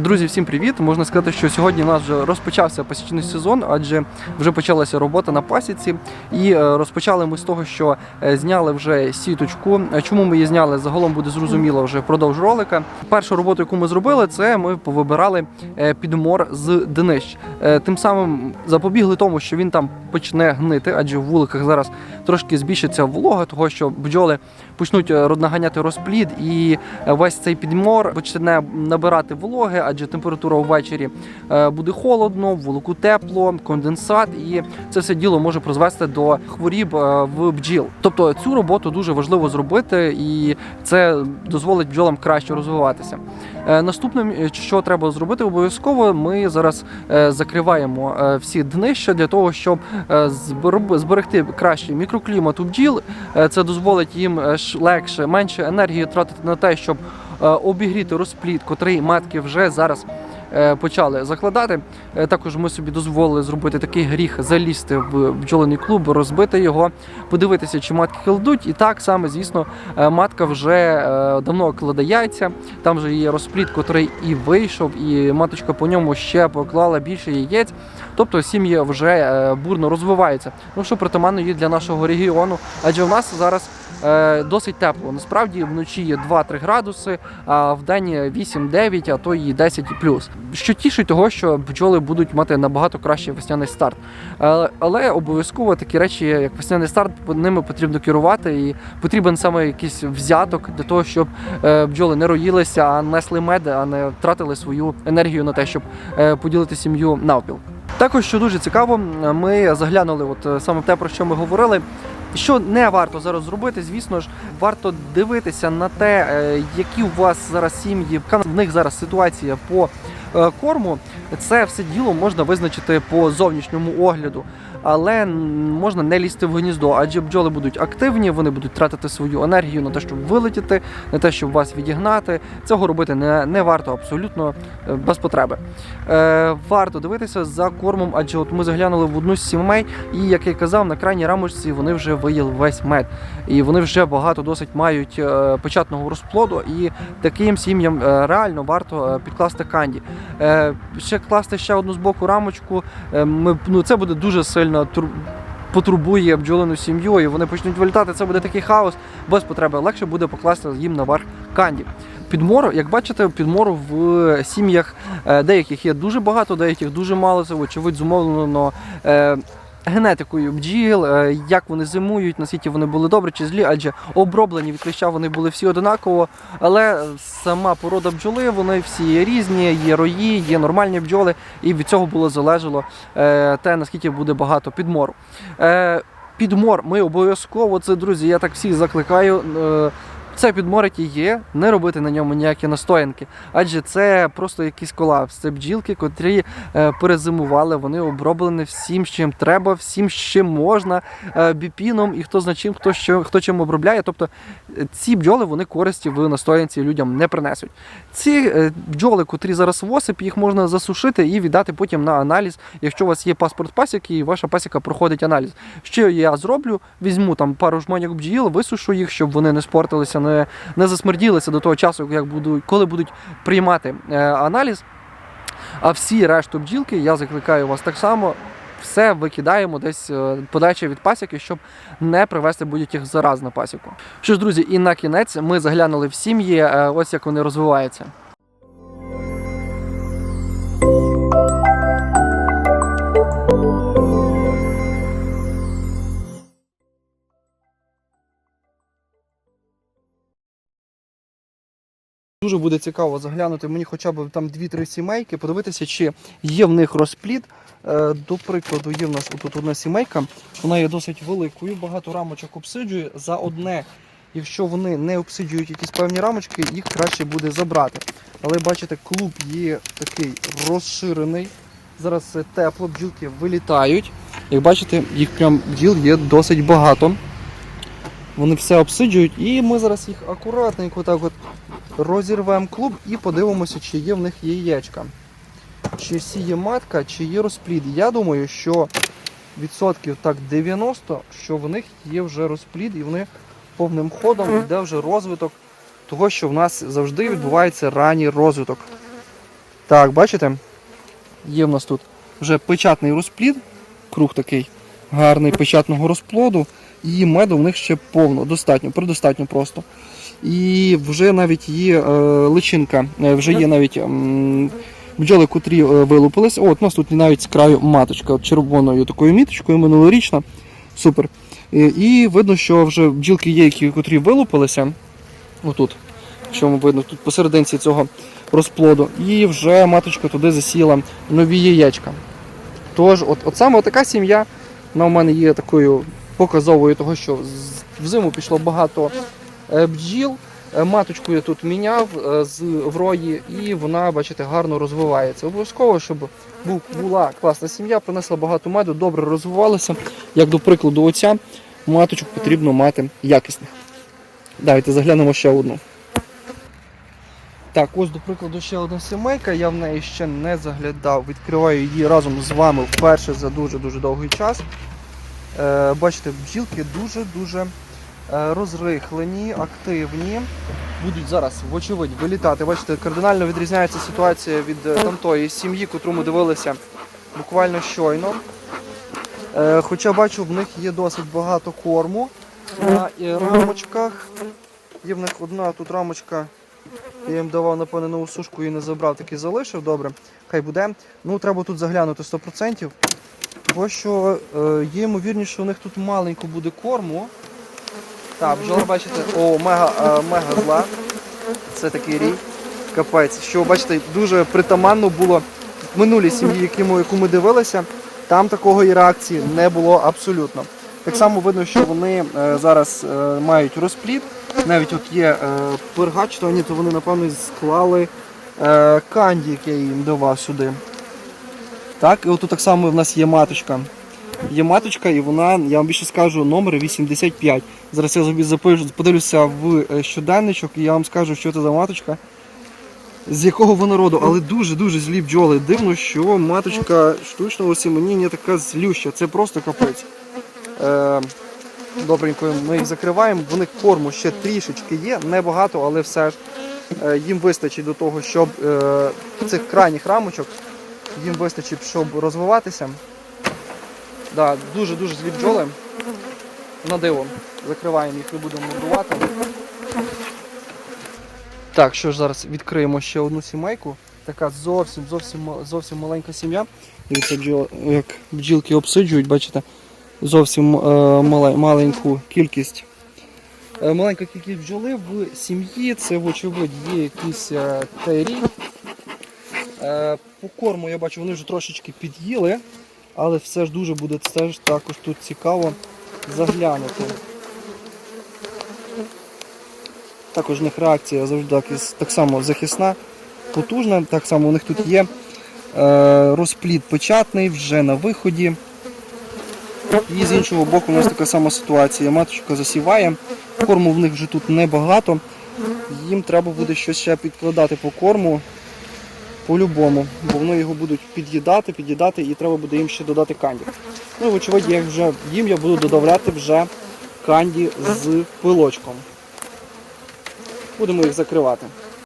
Друзі, всім привіт! Можна сказати, що сьогодні у нас вже розпочався пасічний сезон, адже вже почалася робота на пасіці. І е, розпочали ми з того, що е, зняли вже сіточку. Чому ми її зняли? Загалом буде зрозуміло вже впродовж ролика. Першу роботу, яку ми зробили, це ми повибирали е, підмор з днищ. Тим самим запобігли тому, що він там почне гнити, адже в вуликах зараз трошки збільшиться волога, того що бджоли почнуть наганяти розплід, і весь цей підмор почне набирати вологи, адже температура ввечері е, буде холодно, вулику тепло, конденсат, і це все діло може призвести до хворіб е, в бджіл. Тобто цю роботу дуже важливо зробити, і це дозволить бджолам краще розвиватися. Е, Наступним, що треба зробити обов'язково, ми зараз закриваємо всі днища для того, щоб зберегти кращий мікроклімат у бджіл. Це дозволить їм легше, менше енергії тратити на те, щоб обігріти розплід, котрий матки вже зараз. Е, Почали закладати. Е, Також ми собі дозволили зробити такий гріх залізти в бджолиний клуб, розбити його, подивитися, чи матки кладуть. І так саме, звісно, е, матка вже давно кладе яйця. Там вже є розплід, котрий і вийшов, і маточка по ньому ще поклала більше яєць. Тобто сім'ї вже бурно розвиваються. Ну що притаманно є для нашого регіону, адже в нас зараз досить тепло. Насправді вночі є 2-3 градуси, а в день 8-9, а то і 10 і плюс. Що тішить того, що бджоли будуть мати набагато кращий весняний старт. Е, але обов'язково такі речі, як весняний старт, ними потрібно керувати, і потрібен саме якийсь взяток для того, щоб е, бджоли не роїлися, а несли мед, а не втратили свою енергію на те, щоб е, поділити сім'ю навпіл. Також, що дуже цікаво, ми заглянули, от саме те, про що ми говорили. Що не варто зараз зробити, звісно ж, варто дивитися на те, які у вас зараз сім'ї, яка в них зараз ситуація по корму. Це все діло можна визначити по зовнішньому огляду, але можна не лізти в гніздо, адже бджоли будуть активні, вони будуть тратити свою енергію на те, щоб вилетіти, на те, щоб вас відігнати. Цього робити не, не варто абсолютно е, без потреби. Е, варто дивитися за кормом, адже от ми заглянули в одну з сімей, і як я казав, на крайній рамочці вони вже виїли весь мед. І вони вже багато досить мають е, початного розплоду, і таким сім'ям е, реально варто підкласти канді. Е, ще класти ще одну з боку рамочку. Ми, ну, це буде дуже сильно тур- потурбує бджолину сім'ю, і вони почнуть вилітати. Це буде такий хаос без потреби. Легше буде покласти їм наверх канді. Підмор, як бачите, підмору в сім'ях е, деяких є дуже багато, деяких дуже мало. Це очевидь зумовлено е, генетикою бджіл, е, як вони зимують, наскільки вони були добрі чи злі, адже оброблені від кліща вони були всі одинаково. Але сама порода бджоли, вони всі різні, є рої, є нормальні бджоли, і від цього було залежало е, те, наскільки буде багато підмору. Е, Підмор ми обов'язково, це друзі, я так всіх закликаю. Це підмор, який є, не робити на ньому ніякі настоянки, адже це просто якийсь колапс. Це бджілки, котрі е, перезимували, вони оброблені всім, чим треба, всім, чим можна, е, біпіном і хто зна чим, хто що хто чим обробляє. Тобто е, ці бджоли вони користі в настоянці людям не принесуть. Ці бджоли, котрі зараз в осип, їх можна засушити і віддати потім на аналіз, якщо у вас є паспорт пасіки і ваша пасіка проходить аналіз. Що я зроблю? Візьму там пару жменьок бджіл, висушу їх, щоб вони не спортилися, не, не засмерділися до того часу, як будуть, коли будуть приймати е, аналіз. А всі решту бджілки, я закликаю вас так само. Все викидаємо десь подачі подальше від пасіки, щоб не привести будь-яких зараз на пасіку. Що ж, друзі, і на кінець ми заглянули в сім'ї, е, ось як вони розвиваються. Дуже буде цікаво заглянути мені хоча б там 2-3 сімейки, подивитися, чи є в них розплід. Е, До прикладу, є в нас тут одна сімейка, вона є досить великою, багато рамочок обсиджує. За одне, якщо вони не обсиджують якісь певні рамочки, їх краще буде забрати. Але бачите, клуб є такий розширений. Зараз тепло, бджілки вилітають. Як бачите, їх прям бджіл є досить багато. Вони все обсиджують, і ми зараз їх акуратненько так от розірвемо клуб і подивимося, чи є в них яєчка. Чи сіє матка, чи є розплід. Я думаю, що відсотків так 90, що в них є вже розплід і вони повним ходом йде вже розвиток того, що в нас завжди відбувається ранній розвиток. Так, бачите? Є в нас тут вже печатний розплід, круг такий гарний печатного розплоду, і меду в них ще повно, достатньо, предостатньо просто. І вже навіть є е, личинка, е, вже є навіть бджоли, котрі е, вилупились. От у нас тут навіть з краю маточка червоною такою міточкою минулорічна. Супер. І, видно, що вже бджілки є, які котрі вилупилися. Отут, що видно, тут посерединці цього розплоду. І вже маточка туди засіла нові яєчка. Тож, от, от саме така сім'я, вона у мене є такою показовою того, що взиму пішло багато бджіл. Е, Маточку я тут міняв е, з врої, і вона, бачите, гарно розвивається. Обов'язково, щоб була класна сім'я, принесла багато меду, добре розвивалася. Як до прикладу, оця маточок потрібно мати якісних. Давайте заглянемо ще одну. Так, ось до прикладу ще одна сімейка, я в неї ще не заглядав. Відкриваю її разом з вами вперше за дуже-дуже довгий час. Е, бачите, бджілки дуже-дуже е, розрихлені, активні. Будуть зараз, вочевидь, вилітати. Бачите, кардинально відрізняється ситуація від е, тамтої сім'ї, котру ми дивилися буквально щойно. Е, хоча бачу, в них є досить багато корму на е, рамочках. Є в них одна тут рамочка. Я їм давав, напевно, нову сушку і не забрав, таки залишив, добре. Хай буде. Ну, треба тут заглянути 100%. Тому що е, є ймовірність, що у них тут маленько буде корму. Так, бджола, бачите, о, мега, е, мега зла. Це такий рій. Капець. Що, бачите, дуже притаманно було в минулій сім'ї, ми- яку ми дивилися, там такого і реакції не було абсолютно. Так само видно, що вони е, зараз е, мають розплід. Навіть от є е, пергач, то вони, то вони напевно склали е, канді, який я їм давав сюди. Так, і от тут так само в нас є маточка. Є маточка, і вона, я вам більше скажу, номер 85. Зараз я запишу, подивлюся в е, щоденничок і я вам скажу, що це за маточка. З якого вона роду, але дуже-дуже злі бджоли. Дивно, що маточка штучного осіменіння така злюща. Це просто капець. Е, добренько ми їх закриваємо. В них корму ще трішечки є, небагато, але все ж е, їм вистачить до того, щоб е, цих крайніх рамочок їм вистачить, щоб розвиватися. Да, дуже-дуже злі бджоли. На диво. Закриваємо їх, не будемо мордувати. Так, що ж зараз відкриємо ще одну сімейку. Така зовсім зовсім зовсім маленька сім'я. Дивіться, як бджілки обсиджують, бачите, зовсім е, мале- маленьку кількість. Е, маленька кількість бджоли в сім'ї, це вочевидь є якісь е, тері. Е, по корму я бачу, вони вже трошечки під'їли, але все ж дуже буде теж також тут цікаво заглянути. Також в них реакція завжди так, само захисна, потужна. Так само у них тут є е, розплід печатний вже на виході. І з іншого боку у нас така сама ситуація. Маточка засіває, корму в них вже тут небагато. Їм треба буде щось ще підкладати по корму по-любому, бо вони його будуть під'їдати, під'їдати і треба буде їм ще додати канді. Ну і вочевидь, як вже їм я буду додавати вже канді з пилочком. Будемо їх закривати.